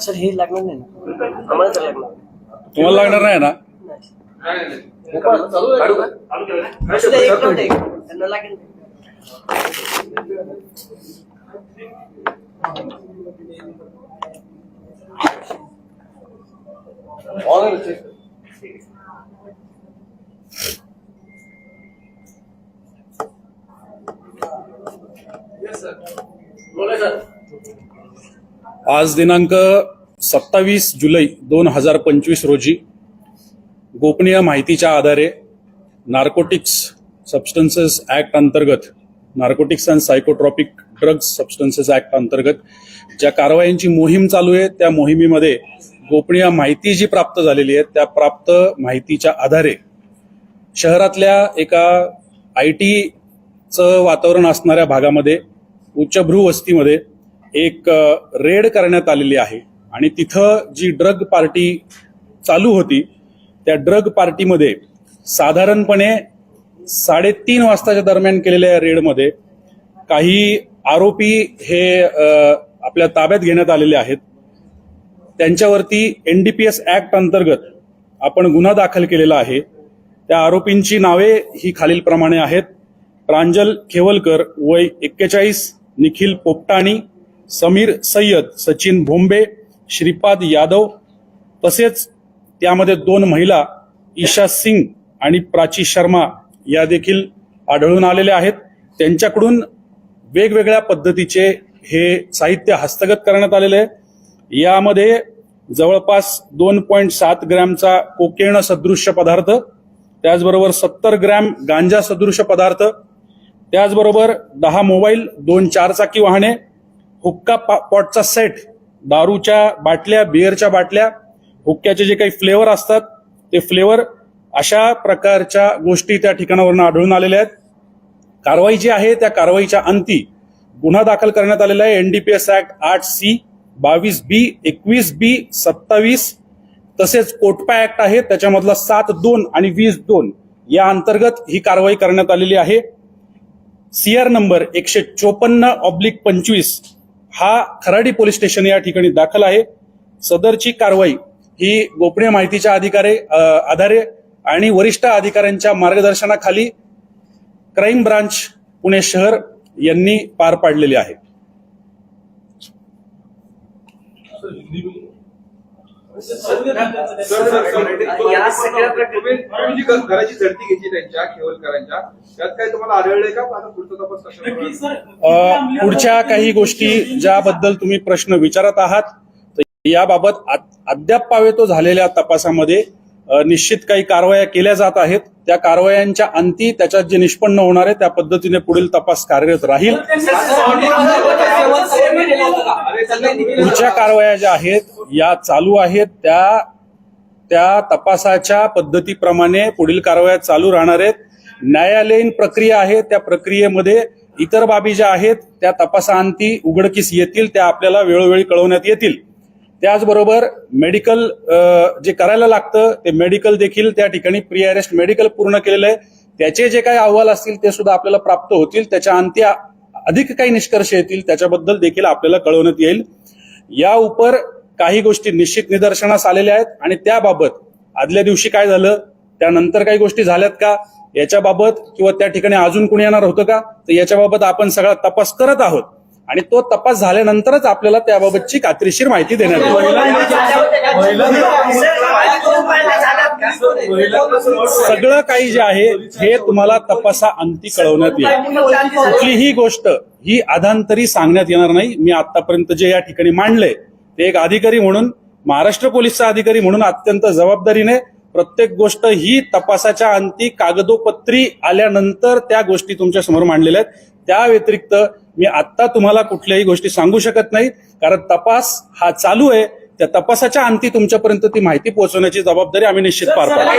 Sir हे लागणार नाही ना. आम्हाला तर लागणार. तुम्हाला लागणार नाही ना? असू द्या, एक मिनिट, एक मिनिट. त्यांना लागेल आज दिनांक सत्तावीस जुलै दोन हजार पंचवीस रोजी गोपनीय माहितीच्या आधारे नार्कोटिक्स सबस्टन्सेस ऍक्ट अंतर्गत narcotics and psychotropic drugs substances act अंतर्गत ज्या कारवायांची मोहीम चालू आहे त्या मोहिमेमध्ये गोपनीय माहिती जी प्राप्त झालेली आहे त्या प्राप्त माहितीच्या आधारे शहरातल्या एका आय टीचं वातावरण असणाऱ्या भागामध्ये उच्चभ्रू वस्तीमध्ये एक रेड करण्यात आलेली आहे. आणि तिथं जी ड्रग पार्टी चालू होती त्या ड्रग पार्टीमध्ये साधारणपणे साडेतीन वाजताच्या दरम्यान केलेल्या या रेडमध्ये काही आरोपी हे आपल्या ताब्यात घेण्यात आलेले आहेत. त्यांच्यावरती N D P S act अंतर्गत आपण गुन्हा दाखल केलेला आहे. त्या आरोपींची नावे ही खालीलप्रमाणे आहेत. प्रांजल खेवलकर वय एक्केचाळीस निखिल पोपटाणी समीर सय्यद सचिन भोंबे श्रीपाद यादव तसेच त्यामध्ये दोन महिला ईशा सिंग आणि प्राची शर्मा या देखील आढळून आलेल्या आहेत. त्यांच्याकडून वेगवेगळ्या पद्धतीचे हे साहित्य हस्तगत करण्यात आलेले आहे. यामध्ये जवळपास दोन पॉईंट सात ग्रॅमचा कोकेण सदृश्य पदार्थ त्याचबरोबर सत्तर ग्रॅम गांजा सदृश्य पदार्थ त्याचबरोबर दहा मोबाईल दोन चारचाकी वाहने हुक्का पा- पॉटचा सेट दारूच्या बाटल्या बिअरच्या बाटल्या हुक्क्याचे जे काही फ्लेवर असतात ते फ्लेवर अशा प्रकारच्या गोष्टी त्या ठिकाणावरून आढळून आलेल्या आहेत. कारवाई जी आहे त्या कारवाईच्या अंती गुन्हा दाखल करण्यात आलेला आहे. एनडीपीएस ऍक्ट आठ सी बावीस बी एकवीस बी सत्तावीस. तसेच कोटपा ऍक्ट आहे त्याच्यामधला सात दोन आणि वीस दोन या अंतर्गत ही कारवाई करण्यात आलेली आहे. सीआर नंबर एकशे चोपन्न ऑब्लिक पंचवीस हा खराडी पोलीस स्टेशन या ठिकाणी दाखल आहे. सदरची कारवाई ही गोपनीय माहितीच्या अधिकारे आधारे आणि वरिष्ठ अधिकाऱ्यांच्या मार्गदर्शनाखाली क्राईम ब्रांच पुणे शहर यांनी पार पाडलेली आहे. या सगळ्या प्रकार- तुम्ही जी घराची झडती घेतली त्यांच्या खेवलकरांच्या त्यात काय तुम्हाला आढळलंय का? आता पुढचा तपास कशा पुढच्या काही गोष्टी ज्याबद्दल तुम्ही प्रश्न विचारत आहात तर याबाबत अद्याप पावेतो झालेल्या तपासामध्ये निश्चित काही कारवाया केल्या जात आहेत. त्या कारवायांच्या अंती त्याच्यात जे निष्पन्न होणार आहे त्या पद्धतीने पुढील तपास कार्यरत राहील. पुढच्या कारवाया ज्या आहेत या चालू आहेत. त्या त्या तपासाच्या पद्धतीप्रमाणे पुढील कारवाया चालू राहणार आहेत. न्यायालयीन प्रक्रिया आहे त्या प्रक्रियेमध्ये इतर बाबी ज्या आहेत त्या तपासाअंती उघडकीस येतील त्या आपल्याला वेळोवेळी कळवण्यात येतील. त्याचबरोबर मेडिकल जे करायला लागतं ते मेडिकल देखील त्या ठिकाणी प्री अरेस्ट मेडिकल पूर्ण केलेलं आहे. त्याचे जे काही अहवाल असतील ते सुद्धा आपल्याला प्राप्त होतील. त्याच्या अंत्य अधिक काही निष्कर्ष येतील. त्याच्याबद्दल देखील आपल्याला कळवण्यात येईल. या उपर काही गोष्टी निश्चित निदर्शनास आलेल्या आहेत. आणि त्याबाबत आदल्या दिवशी काय झालं? त्यानंतर काही गोष्टी झाल्यात का? याच्याबाबत किंवा त्या ठिकाणी अजून कुणी येणार होतं का? तर याच्याबाबत आपण सगळा तपास करत आहोत. आणि तो तपास झाल्यानंतरच आपल्याला त्याबाबतची कात्रीशीर माहिती देण्यात सगळं काही जे आहे हे तुम्हाला तपासा अंती कळवण्यात येईल. कुठलीही गोष्ट ही अधांतरी सांगण्यात येणार नाही. मी आतापर्यंत जे या ठिकाणी मांडले ते एक अधिकारी म्हणून महाराष्ट्र पोलीसचा अधिकारी म्हणून अत्यंत जबाबदारीने प्रत्येक गोष्ट ही तपासाच्या अंती कागदोपत्री आल्यानंतर त्या गोष्टी तुमच्यासमोर मांडलेल्या आहेत. त्या व्यतिरिक्त मी आत्ता तुम्हाला कुठल्याही गोष्टी सांगू शकत नाही कारण तपास हा चालू आहे त्या तपासाच्या अंती तुमच्यापर्यंत ती माहिती पोहोचवण्याची जबाबदारी आम्ही निश्चित पार पाडू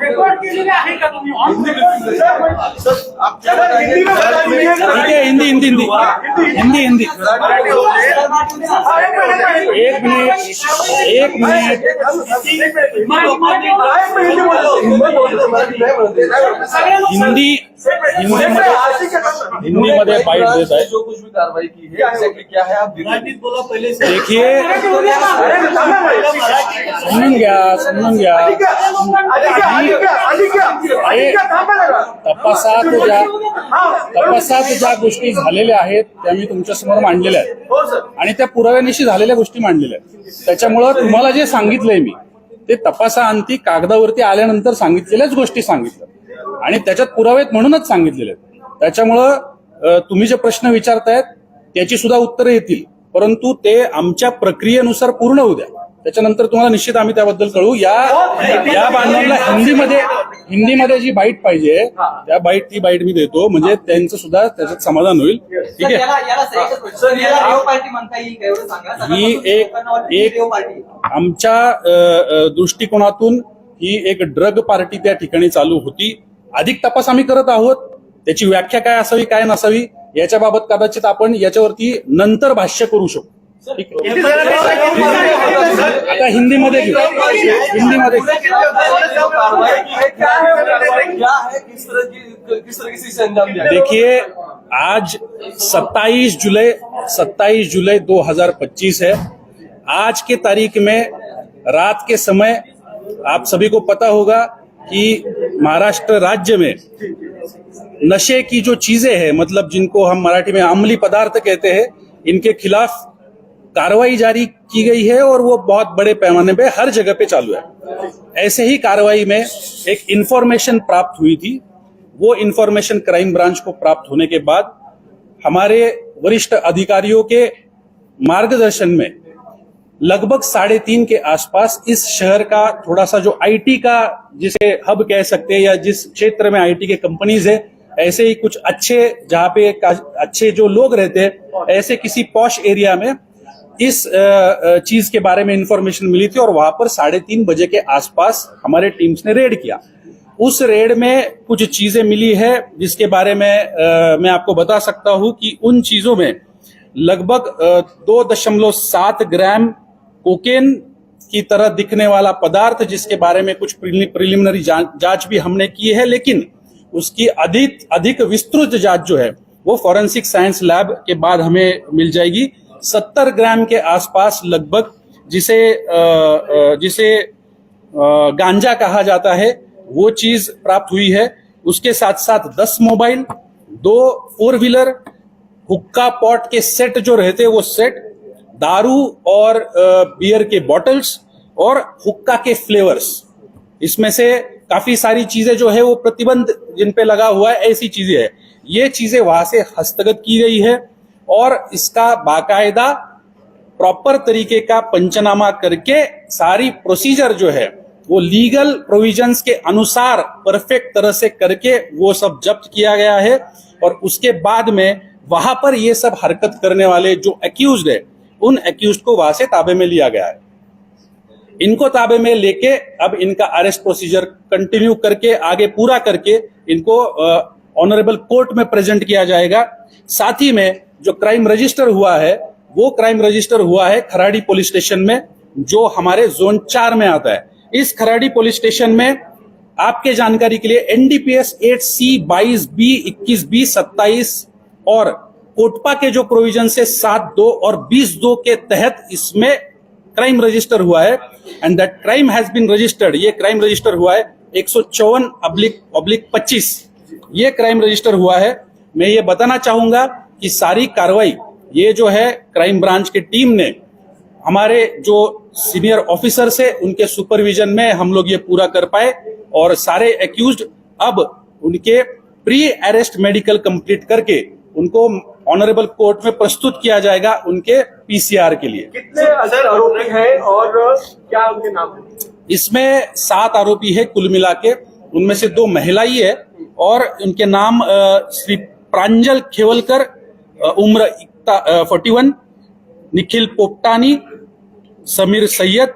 रेकॉर्ड केलेले आहे का तुम्ही? आहे. हिंदी हिंदी हिंदी हिंदी हिंदी एक मिनिट. एक मिनिट. हिंदी हिंदीमध्ये हिंदीमध्ये बाईट देत आहे. जो कुछ भी कार्रवाई की है क्या है आप देखिए समजून घ्या समजून घ्या. तपासात ज्या तपासात ज्या गोष्टी झालेल्या आहेत त्या मी तुमच्यासमोर मांडलेल्या आहेत. आणि त्या पुराव्यानिशी झालेल्या गोष्टी मांडलेल्या आहेत. त्याच्यामुळं तुम्हाला जे सांगितलंय मी ते तपासाअंती कागदावरती आल्यानंतर सांगितलेल्याच गोष्टी सांगितल्या. आणि त्याच्यात पुरावेत म्हणूनच सांगितलेले आहेत. त्याच्यामुळं तुम्ही जे प्रश्न विचारतायत त्याची सुद्धा उत्तरं येतील. परंतु ते आमच्या प्रक्रियेनुसार पूर्ण होऊ द्या. त्याच्यानंतर तुम्हाला निश्चित आम्ही त्याबद्दल कळू या या बांधवांना हिंदीमध्ये हिंदीमध्ये जी बाईट पाहिजे त्या बाईट ती बाईट मी देतो. म्हणजे त्यांचं सुद्धा त्याच्यात समाधान होईल. ठीक आहे? ही. एक एक आमच्या दृष्टिकोनातून ही एक ड्रग पार्टी त्या ठिकाणी चालू होती. अधिक तपास आम्ही करत आहोत. त्याची व्याख्या काय असावी काय नसावी याच्या बाबत कदाचित आपण याच्यावरती नंतर भाष्य करू शकतो? आता हिंदीमध्ये घेऊ हिंदीमध्ये देखिए, आज 27 जुलाई 27 जुलाई 2025 है। आज के तारीख में, रात के समय, आप सभी को पता होगा कि महाराष्ट्र राज्य में नशे की जो चीज़ें हैं मतलब जिनको हम मराठी में अमली पदार्थ कहते हैं, इनके खिलाफ कार्रवाई जारी की गई है और वो बहुत बड़े पैमाने पे हर जगह पे चालू है। ऐसे ही कार्रवाई में एक इंफॉर्मेशन प्राप्त हुई थी। वो इंफॉर्मेशन क्राइम ब्रांच को प्राप्त होने के बाद हमारे वरिष्ठ अधिकारियों के मार्गदर्शन में लगभग साढ़े तीन के आसपास इस शहर का थोड़ा सा जो आईटी का जिसे हब कह सकते हैं या जिस क्षेत्र में आईटी के कंपनीज़ है, ऐसे ही कुछ अच्छे जहाँ पे अच्छे जो लोग रहते हैं, ऐसे किसी पॉश एरिया में इस चीज़ के बारे में इंफॉर्मेशन मिली थी और वहाँ पर साढ़े तीन बजे के आसपास हमारे टीम्स ने रेड किया। उस रेड में कुछ चीज़ें मिली है जिसके बारे में अ, मैं आपको बता सकता हूँ कि उन चीज़ों में लगभग दो दशमलव सात ग्राम कोकेन की तरह दिखने वाला पदार्थ जिसके बारे में कुछ प्रिलिमिनरी जाँच भी हमने की है लेकिन उसकी अधिक अधिक विस्तृत जाँच जो है वो फॉरेंसिक साइंस लैब के बाद हमें मिल जाएगी। सत्तर ग्राम के आसपास लगभग जिसे जिसे गांजा कहा जाता है, वो चीज़ प्राप्त हुई है। उसके साथ साथ दस मोबाइल, दो फोर व्हीलर हुक्का पॉट के सेट जो रहते वो सेट, दारू और बियर के बॉटल्स और हुक्का के फ्लेवर्स। इसमें से काफ़ी सारी चीज़ें जो है वो प्रतिबंध जिन पे लगा हुआ है, ऐसी चीज़ें है। ये चीज़ें वहाँ से हस्तगत की गई है। और इसका बाकायदा प्रॉपर तरीके का पंचनामा करके सारी प्रोसीजर जो है, वो लीगल प्रोविजंस के अनुसार परफेक्ट तरह से करके वो सब जब्त किया गया है और उसके बाद में वहाँ पर ये सब हरकत करने वाले जो अक्यूज है, उन अक्यूज को वहाँ से ताबे में लिया गया है। इनको ताबे में लेके अब इनका अरेस्ट प्रोसीजर कंटिन्यू करके, आगे पूरा करके इनको ऑनरेबल कोर्ट में प्रेजेंट किया जाएगा। साथ ही में जो क्राइम रजिस्टर हुआ है, वो क्राइम रजिस्टर हुआ है खराड़ी पुलिस स्टेशन में, जो हमारे जोन चार में आता है। इस खराड़ी पुलिस स्टेशन में आपके जानकारी के लिए एनडीपीएस एट सी बाईस बी इक्कीस बी सत्ताईस और कोटपा के जो प्रोविज़न से सात दो और बीस दो के तहत इसमें क्राइम रजिस्टर हुआ है। And that crime has been registered ये क्राइम रजिस्टर हुआ है एक सौ चौवन अब्लिक अब्लिक पच्चीस। ये क्राइम रजिस्टर हुआ है। मैं ये बताना चाहूँगा कि सारी कार्रवाई ये जो है क्राइम ब्रांच की टीम ने हमारे जो सीनियर ऑफिसर है उनके सुपरविजन में हम लोग ये पूरा कर पाए और सारे एक्यूज अब उनके प्री अरेस्ट मेडिकल कंप्लीट करके उनको ऑनरेबल कोर्ट में प्रस्तुत किया जाएगा उनके पीसीआर के लिए। कितने अदर आरोपी हैं और क्या उनके नाम है? इसमें सात आरोपी है कुल मिला के उनमें से दो महिला ही है और उनके नाम श्री प्रांजल खेवलकर उम्र इक्ता फोर्टी वन निखिल पोपटानी समीर सय्यद